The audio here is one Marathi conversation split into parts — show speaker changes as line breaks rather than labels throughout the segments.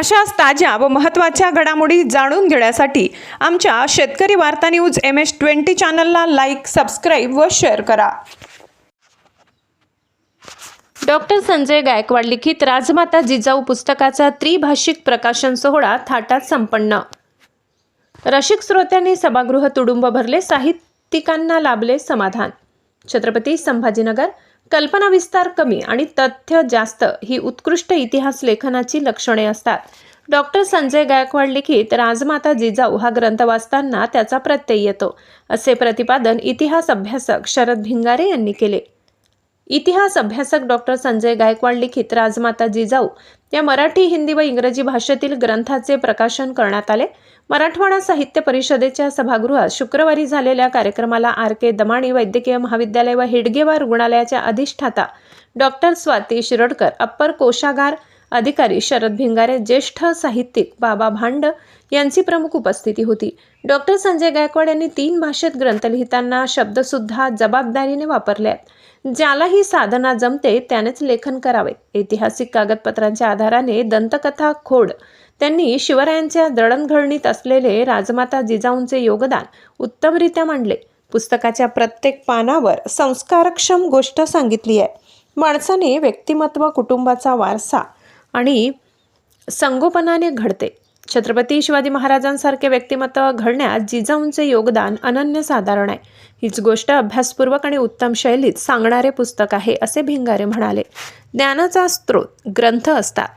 अशाच ताज्या व महत्त्वाच्या घडामोडी जाणून घेण्यासाठी आमच्या शेतकरी वार्ता न्यूज एम एस ट्वेंटी चॅनलला लाईक सबस्क्राईब व शेअर करा. डॉक्टर संजय गायकवाड लिखित राजमाता जिजाऊ पुस्तकाचा त्रिभाषिक प्रकाशन सोहळा थाटात संपन्न. रसिक श्रोत्यांनी सभागृह तुडुंब भरले साहित्यिकांना लाभले समाधान. छत्रपती संभाजीनगर कल्पना विस्तार कमी आणि तथ्य जास्त ही उत्कृष्ट इतिहास लेखनाची लक्षणे असतात. डॉक्टर संजय गायकवाड लिखित राजमाता जिजाऊ हा ग्रंथ वाचताना त्याचा प्रत्यय येतो असे प्रतिपादन इतिहास अभ्यासक शरद भिंगारे यांनी केले. इतिहास अभ्यासक डॉक्टर संजय गायकवाड लिखित राजमाता जिजाऊ या मराठी हिंदी व इंग्रजी भाषेतील ग्रंथाचे प्रकाशन करण्यात आले. मराठवाडा साहित्य परिषदेच्या सभागृहात शुक्रवारी झालेल्या कार्यक्रमाला आर. के. दमाणी वैद्यकीय महाविद्यालय व हेडगेवा रुग्णालयाच्या अधिष्ठाता डॉक्टर स्वाती शिरोडकर अप्पर कोशागार अधिकारी शरद भिंगारे ज्येष्ठ साहित्यिक बाबा भांड यांची प्रमुख उपस्थिती होती. डॉक्टर संजय गायकवाड यांनी तीन भाषेत ग्रंथ लिहिताना शब्दसुद्धा जबाबदारीने वापरले आहेत ज्याला ही साधना जमते त्यानेच लेखन करावे. ऐतिहासिक कागदपत्रांच्या आधाराने दंतकथा खोड. त्यांनी शिवरायांच्या दळणघळणीत असलेले राजमाता जिजाऊंचे योगदान उत्तमरित्या मांडले. पुस्तकाच्या प्रत्येक पानावर संस्कारक्षम गोष्ट सांगितली आहे. माणसाने व्यक्तिमत्व कुटुंबाचा वारसा आणि संगोपनाने घडते. छत्रपती शिवाजी महाराजांसारखे व्यक्तिमत्व घडण्यात जिजाऊंचे योगदान अनन्यसाधारण आहे. हीच गोष्ट अभ्यासपूर्वक आणि उत्तम शैलीत सांगणारे पुस्तक आहे असे भिंगारे म्हणाले. ज्ञानाचा स्रोत ग्रंथ असतात.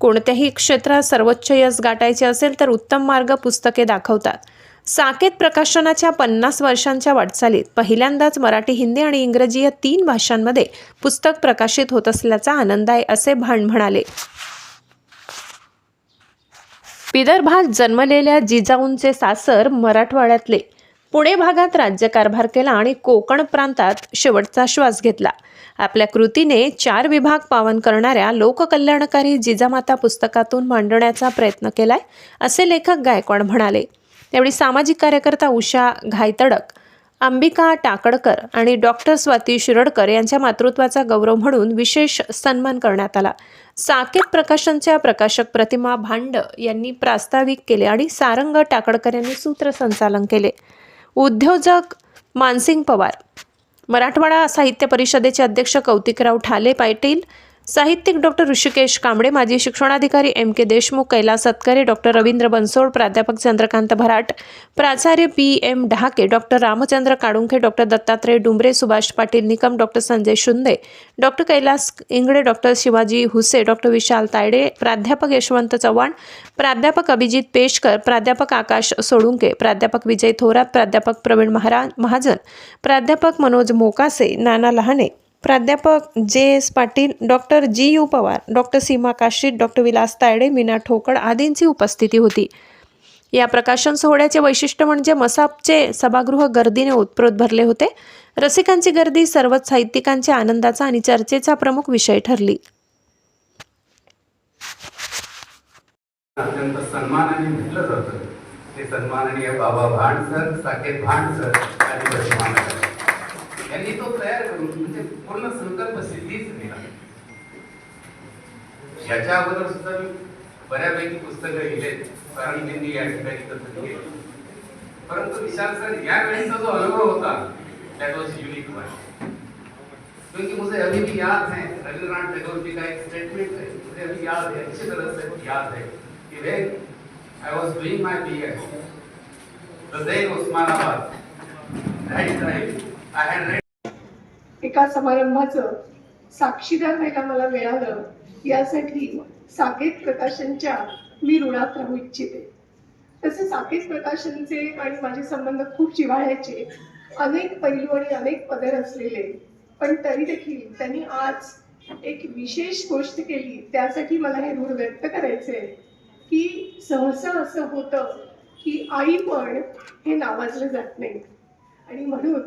कोणत्याही क्षेत्रात सर्वोच्च यश गाठायचे असेल तर उत्तम मार्ग पुस्तके दाखवतात. साकेत प्रकाशनाच्या पन्नास वर्षांच्या वाटचालीत पहिल्यांदाच मराठी हिंदी आणि इंग्रजी या तीन भाषांमध्ये पुस्तक प्रकाशित होत असल्याचा आनंद आहे असे भान म्हणाले. विदर्भात जन्मलेल्या जिजाऊंचे सासर मराठवाड्यातले. पुणे भागात राज्यकारभार केला आणि कोकण प्रांतात शेवटचा श्वास घेतला. आपल्या कृतीने चार विभाग पावन करणाऱ्या लोककल्याणकारी जिजामाता पुस्तकातून मांडण्याचा प्रयत्न केलाय असे लेखक गायकवाड म्हणाले. त्यावेळी सामाजिक कार्यकर्ता उषा घायतडक अंबिका टाकडकर आणि डॉक्टर स्वाती शिरडकर यांच्या मातृत्वाचा गौरव म्हणून विशेष सन्मान करण्यात आला. साकेत प्रकाशनच्या प्रकाशक प्रतिमा भांड यांनी प्रास्ताविक केले आणि सारंग टाकडकर यांनी सूत्रसंचालन केले. उद्योजक मानसिंग पवार. मराठवाडा साहित्य परिषदेचे अध्यक्ष कौतिकराव ठाले पाटील साहित्यिक डॉक्टर ऋषिकेश कांबळे माजी शिक्षणाधिकारी M. K. Deshmukh Kailas Satkare doctor Ravindra Bansod प्राध्यापक चंद्रकांत भराट प्राचार्य P. M. Dahake doctor Ramchandra Kadunkhe doctor Dattatray Dumbre Subhash Patil Nikam doctor Sanjay Shunde doctor Kailas Ingde doctor Shivaji Huse doctor Vishal Tayde प्राध्यापक यशवंत चव्हाण प्राध्यापक अभिजित पेशकर प्राध्यापक आकाश सोडुंके प्राध्यापक विजय थोरात प्राध्यापक प्रवीण महारा महाजन प्राध्यापक मनोज मोकासे नाना लहाने प्राध्यापक J S Patil doctor G U Pawar doctor Seema Kashid doctor Vilas Tayde Meena Thokal आदींची उपस्थिती होती. या प्रकाशन सोहळ्याचे वैशिष्ट्य म्हणजे मसापचे सभागृह गर्दीने उत्प्रोत भरले होते. रसिकांची गर्दी सर्वच साहित्यिकांच्या आनंदाचा आणि चर्चेचा प्रमुख विषय ठरली.
अत्यंत सन्मानाने म्हटलं जातं. ते सन्माननीय बाबा भांड सर साकेत भांड सर आणि यांनी तो तयार करून पूर्ण संकल्प सिद्धीच दिला. याच्या अगोदर सुद्धा मी बऱ्यापैकी पुस्तकं लिहिलेत कारण त्यांनी या ठिकाणी तसं केलं. परंतु विशाल सर या वेळेचा जो अनुभव होता दॅट वॉज़ युनिक वन क्योंकि मुझे अभी भी याद है रविंद्रनाथ टैगोर जी का एक स्टेटमेंट है मुझे अभी याद है अच्छी तरह से याद है कि I was doing my BS, the day Osmanabad, that time I had read
एका समारंभाचं साक्षीदार व्हायला मला मिळालं यासाठी साकेत प्रकाशनच्या मी ऋणात राहू इच्छिते. तसे साकेत प्रकाशनचे आणि माझे संबंध खूप जिव्हाळ्याचे अनेक पैलू आणि अनेक पदर असलेले पण तरी देखील त्यांनी आज एक विशेष गोष्ट केली त्यासाठी मला हे ऋण व्यक्त करायचे की सहसा असं होतं की आई पण हे नावाजलं जात नाही. आणि म्हणून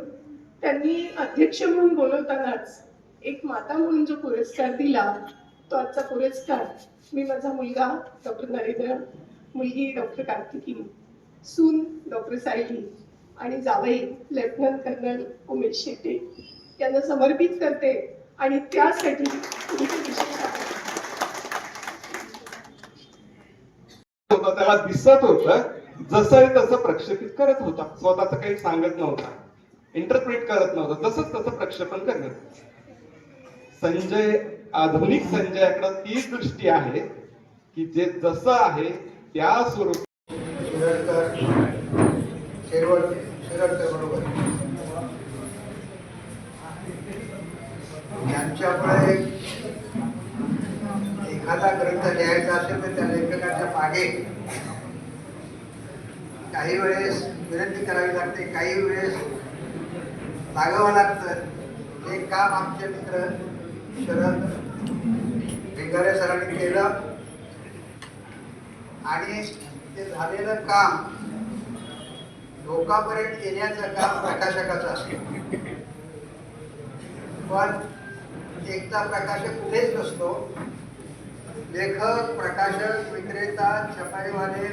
त्यांनी अध्यक्ष म्हणून बोलवतानाच एक माता म्हणून जो पुरस्कार दिला तो आजचा पुरस्कार मी माझा मुलगा डॉक्टर नरेंद्र मुलगी डॉक्टर कार्तिकी सून डॉक्टर सायली आणि जावई लेफ्टनंट कर्नल उमेश शेट्टी यांना समर्पित करते आणि त्यासाठी विशेष
त्याला दिसत होतं जसं तसं प्रक्षेपित करत होता. स्वतःच काही सांगत नव्हता. इंटरप्रिट करत नव्हतं. जसंच तसं प्रक्षेपण करत संजय आधुनिक संजयाकडे ती दृष्टी आहे की जे जसं आहे त्या स्वरूप
बरोबर. यांच्यामुळे एखादा ग्रंथ लिहायचा असेल तर त्या लेखकाच्या मागे काही वेळेस विनंती करावी लागते काही वेळेस लागावं लागतं हे काम आमचे मित्र शरद भिंगारे सरांनी केलं. आणि ते झालेलं काम लोकांपर्यंत येण्याचं काम प्रकाशकाचं असतं. पण एकदा प्रकाशक कुठेच नसतो. लेखक प्रकाशक विक्रेता छपाईवाले